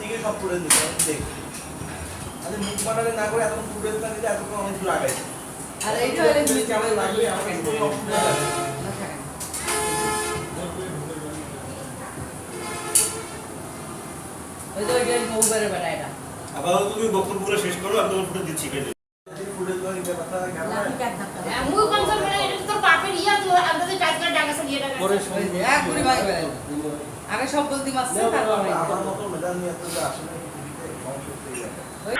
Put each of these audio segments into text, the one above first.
থেকে সব দিতে আরে মুখ না করে দিলে এতক্ষণ অনেক দূর আর এইটা হলে কেমন লাগবে। ওই তো এটা আপাতত তুমি বক্তব্যগুলো শেষ করো আমি তোমার ফুটে দিচ্ছি কেটে ফুটেজগুলো নিতে পারতাম কেমন হয়? করে এটা তো ইয়া তো এক ভাই। আগে সব বলতি মারছে তারপরে আমার মতো মেধান নিয়ে তো আসলে হয়ে।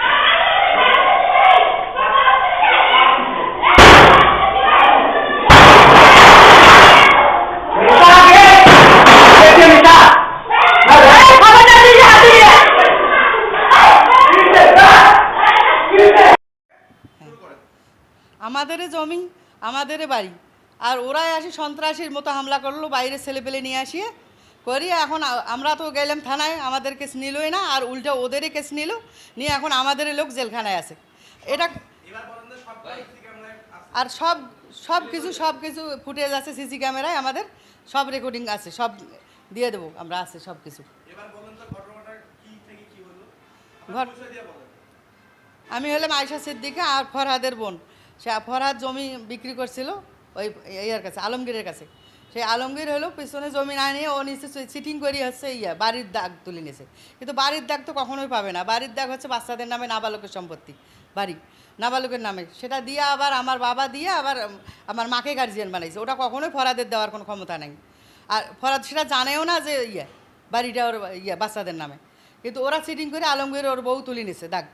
আমাদের জমি আমাদের বাড়ি। আর ওরাই আসে সন্ত্রাসীর মতো হামলা করল বাইরে ছেলে পেলে নিয়ে আসিয়ে। করি এখন আমরা তো গেলাম থানায় আমাদের কেস নিলই না আর উল্টো ওদেরই কেস নিল নিয়ে এখন আমাদের লোক জেলখানায় আছে। এটা আর সব সব কিছু সব কিছু ফুটেজ আছে সিসি ক্যামেরায় আমাদের সব রেকর্ডিং আছে সব দিয়ে দেবো আমরা আছে সব কিছু। আমি হলাম আয়সা সিদ্দিকা আর ফরহাদের বোন। সে ফরহাদ জমি বিক্রি করছিল ওই ইয়ার কাছে আলমগীরের কাছে। সেই আলমগীর হলো পিছনে জমি না নিয়ে ও নিচে সিটিং করি হচ্ছে ইয়া, বাড়ির দাগ তুলে নিয়েছে। কিন্তু বাড়ির দাগ তো কখনোই পাবে না। বাড়ির দাগ হচ্ছে বাচ্চাদের নামে নাবালকের সম্পত্তি, বাড়ি, নাবালকের নামে। সেটা দিয়ে আবার আমার বাবা দিয়ে আবার আমার মাকে গার্জিয়ান বানাইছে। ওটা কখনোই ফরাদের দেওয়ার কোনো ক্ষমতা নেই। আর ফরাদ সেটা জানেও না যে ইয়ে বাড়িটা ওর ইয়ে বাচ্চাদের নামে। কিন্তু ওরা চিটিং করে আলমগীর ওর বউ তুলে নিছে দাগ।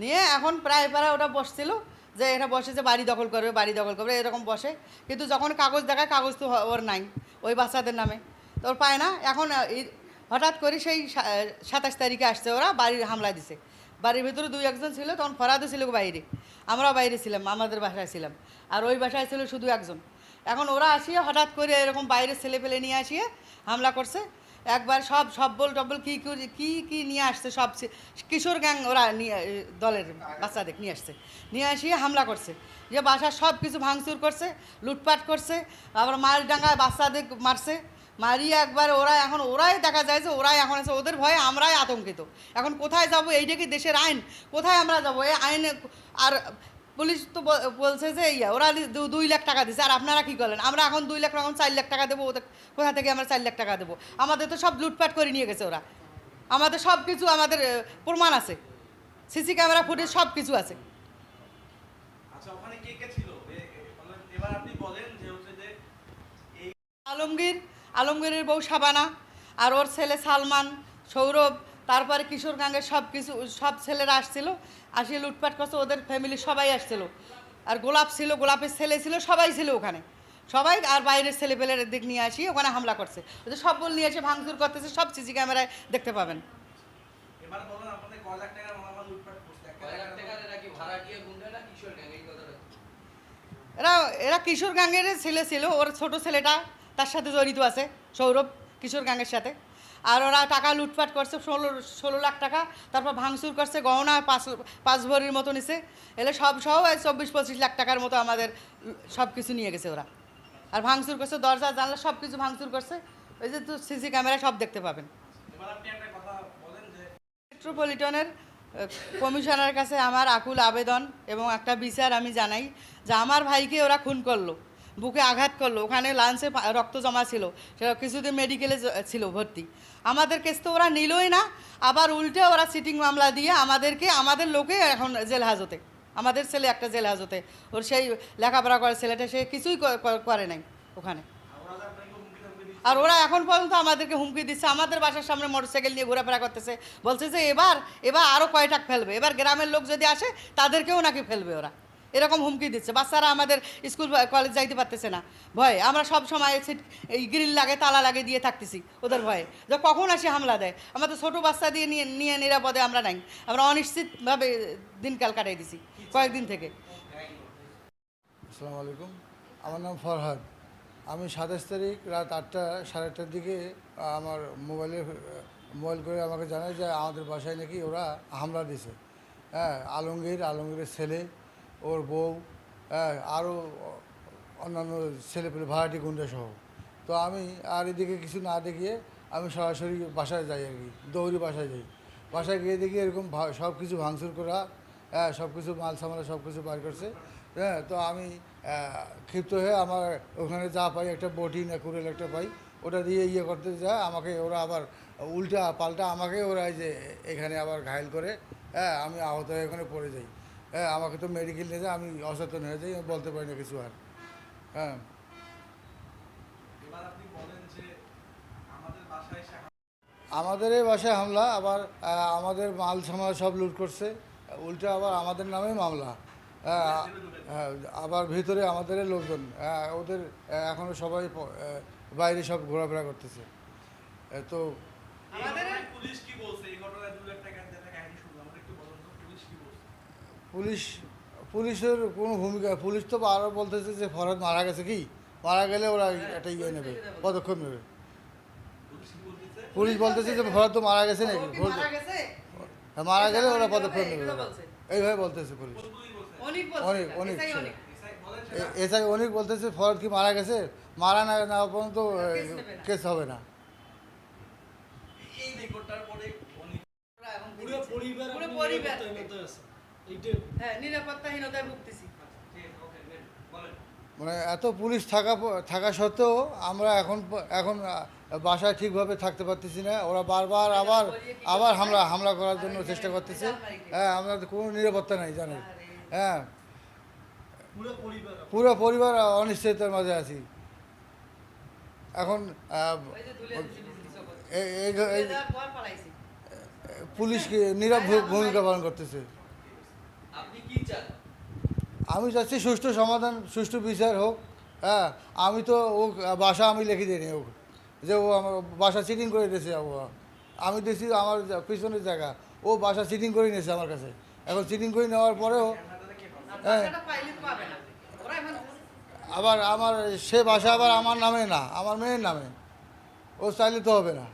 নিয়ে এখন প্রায় প্রায় ওটা বসছিল। যে এটা বসে যে বাড়ি দখল করবে, বাড়ি দখল করবে, এরকম বসে। কিন্তু যখন কাগজ দেখায়, কাগজ তো ওর নাই, ওই বাচ্চাদের নামে। তো ওর পায় না। এখন হঠাৎ করে সেই সাতাশ তারিখে আসছে ওরা, বাড়ির হামলা দিছে। বাড়ির ভিতরে দুই একজন ছিল, তখন ফরাদও ছিল বাইরে। আমরাও বাইরে ছিলাম, আমাদের বাসায় ছিলাম। আর ওই বাসায় ছিল শুধু একজন। এখন ওরা আসিয়ে হঠাৎ করে এরকম বাইরে ছেলে পেলে নিয়ে আসিয়ে হামলা করছে। একবার সব সব্বল টব্বল কী কী কী কী নিয়ে আসছে সব কিশোর গ্যাং ওরা নিয়ে দলের বাচ্চাদের নিয়ে আসছে। নিয়ে আসিয়ে হামলা করছে। যে বাসার সব কিছু ভাঙচুর করছে, লুটপাট করছে, আবার মাল ডাঙ্গায় বাচ্চাদের মারছে। মারিয়ে একবার ওরা এখন, ওরাই দেখা যায় যে ওরাই এখন আছে, ওদের ভয়ে আমরাই আতঙ্কিত। এখন কোথায় যাব? এইটা কি দেশের আইন? কোথায় আমরা যাব? এই আইনে আর পুলিশ তো বলছে যে ইয়া ওরা দুই লাখ টাকা দিছে। আর আপনারা কি করলেন? আমরা এখন দুই লাখ এখন চার লাখ টাকা দেবো কোথা থেকে আমরা চার লাখ টাকা দেবো? আমাদের তো সব লুটপাট করে নিয়ে গেছে ওরা। আমাদের সব কিছু আমাদের প্রমাণ আছে। সিসি ক্যামেরা ফুটেজ সব কিছু আছে। আচ্ছা মানে আলমগীর আলমগীরের বউ শাবানা আর ওর ছেলে সালমান সৌরভ তারপরে কিশোর গাঙ্গের সব কিছু সব ছেলেরা আসছিল আসিয়ে লুটপাট করছে ওদের ফ্যামিলি সবাই আসছিল। আর গোলাপ ছিল গোলাপের ছেলে ছিল সবাই ছিল ওখানে। সবাই আর বাইরের ছেলে পেলের দিক নিয়ে আসি ওখানে হামলা করছে। ওদের সব বল নিয়ে এসে ভাঙচুর করতেছে সব সিসি ক্যামেরায় দেখতে পাবেন। এরা এরা কিশোর গাঙ্গের ছেলে ছিল ওর ছোট ছেলেটা তার সাথে জড়িত আছে সৌরভ কিশোর গাঙ্গের সাথে। আর ওরা টাকা লুটপাট করছে ষোলো ষোলো লাখ টাকা তারপর ভাঙচুর করছে গহনা পাঁচ পাঁচ ভরির মতো নিছে। এলে সব সহ এই চব্বিশ পঁচিশ লাখ টাকার মতো আমাদের সব কিছু নিয়ে গেছে ওরা। আর ভাঙচুর করছে দরজা জানলা সব কিছু ভাঙচুর করছে। ওই যে তো সিসি ক্যামেরা সব দেখতে পাবেন। মেট্রোপলিটনের কমিশনার কাছে আমার আকুল আবেদন এবং একটা বিচার আমি জানাই যে আমার ভাইকে ওরা খুন করল। বুকে আঘাত করল। ওখানে লাঞ্চে রক্ত জমা ছিল। সেটা কিছুদিন মেডিকেলে ছিল ভর্তি। আমাদের কেস তো ওরা নিলই না। আবার উল্টে ওরা সিটিং মামলা দিয়ে আমাদেরকে, আমাদের লোকে এখন জেল হাজতে। আমাদের ছেলে একটা জেল হাজতে। ওর সেই লেখাপড়া করে ছেলেটা, সে কিছুই করে নাই ওখানে। আর ওরা এখন পর্যন্ত আমাদেরকে হুমকি দিচ্ছে। আমাদের বাসার সামনে মোটরসাইকেল নিয়ে ঘোরাফেরা করতেছে। বলছে যে, এবার এবার আরও কয়টাক ফেলবে? এবার গ্রামের লোক যদি আসে, তাদেরকেও নাকি ফেলবে ওরা। এরকম হুমকি দিচ্ছে। বাচ্চারা আমাদের স্কুল, কলেজ যাইতে পারতেছে না। ভয়। আমরা সব সময় এই গ্রিল লাগে তালা লাগে দিয়ে থাকতেছি ওদের ভয়ে। যে কখন আসে হামলা দেয়? আমাদের ছোটো বাচ্চা দিয়ে নিয়ে নিয়ে নিরাপদে আমরা নাই। আমরা অনিশ্চিতভাবে দিনকাল কাটাই দিছি, কয়েকদিন থেকে। আসসালামু আলাইকুম। আমার নাম ফরহাদ। আমি সাতাশ তারিখ রাত আটটা, সাড়ে আটটার দিকে আমার মোবাইলে মোবাইল করে আমাকে জানায় যে আমাদের বাসায় নাকি ওরা হামলা দিছে। হ্যাঁ আলমগীর, আলমগীরের ছেলে। ওর বউ হ্যাঁ আরও অন্যান্য ছেলেপেলে, ভাড়াটি গুন্ডা সহ। তো আমি আর এদিকে কিছু না দেখিয়ে আমি সরাসরি বাসায় যাই আর কি, দৌড়ি বাসায় যাই। বাসায় গিয়ে দেখি এরকম সব কিছু ভাঙচুর করা হ্যাঁ সব কিছু মাল সামালা সব কিছু বার করছে। হ্যাঁ তো আমি ক্ষিপ্ত হয়ে আমার ওখানে যা পাই, একটা বটি না কুড়েল একটা পাই, ওটা দিয়ে ইয়ে করতে যায়, আমাকে ওরা আবার উল্টা পাল্টা আমাকে ওরা যে এখানে আবার ঘায়ল করে হ্যাঁ আমি আহত হয়ে ওখানে পড়ে যাই। হ্যাঁ আমাকে তো মেডিকেল নিয়ে যায় আমি অসচেতন হয়ে যাই বলতে পারি না কিছু আর। হ্যাঁ। আমাদের এই বাসায় হামলা আবার আমাদের মাল সামাল সব লুট করছে উল্টো আবার আমাদের নামে মামলা। হ্যাঁ, হ্যাঁ, আবার ভিতরে আমাদের লোকজন হ্যাঁ, ওদের এখনও সবাই বাইরে সব ঘোরাফেরা করতেছে। তো পুলিশ কি বলছে? এই ঘটনায় দু লাখ টাকা যেটা কাহিনী শুনলাম আমাদের একটু বলুন তো পুলিশ কি বলছে পুলিশ পুলিশের কোনো ভূমিকা পুলিশ তো আরও বলতেছে যে ফরহাদ মারা গেছে কি? মারা গেলে ওরা একটা ইয়ে নেবে পদক্ষেপ নেবে। পুলিশ বলতেছে যে ফরহাদ তো মারা গেছে নাকি? কি মারা গেছে? হ্যাঁ, মারা গেলে ওরা পদক্ষেপ নেবে এইভাবে বলতেছে পুলিশ। অনেক অনেক, অনেক, ছিল। অনেক। এসআই অনেক বলতেছে ফরহাদ কি মারা গেছে? মারা না না পর্যন্ত কেস হবে না। পরিবার হ্যাঁ নিরাপত্তাহীনতায় ভুগতেছি। মানে এত পুলিশ থাকা থাকা সত্ত্বেও আমরা এখন এখন বাসায় ঠিকভাবে থাকতে পারতেছি না। ওরা বারবার আবার আবার হামলা হামলা করার জন্য চেষ্টা করতেছে। হ্যাঁ আমরা তো কোনো নিরাপত্তা নাই জানেন। হ্যাঁ। পুরো পরিবার। অনিশ্চয়তার মাঝে আছি। এখন আহ, ওই যে ধুলে দিছি বিজলি জগৎ। এই- এই- ধুলে এই দেওয়ার পর পালাইছি। পুলিশ কি নীরব ভূমিকা পালন করতেছে? আমি চাচ্ছি সুষ্ঠু সমাধান সুষ্ঠু বিচার হোক হ্যাঁ। আমি তো ও বাসা আমি লিখে দিইনি ও যে ও আমার বাসা সিটিং করে দিয়েছে ও। আমি দিয়েছি আমার পিছনের জায়গা। ও বাসা সিটিং করে নিয়েছে আমার কাছে। এখন চিটিং করে নেওয়ার পরেও হ্যাঁ। আবার আমার সে বাসা আবার আমার নামে না আমার মেয়ের নামে। ও চাইলে তো হবে না।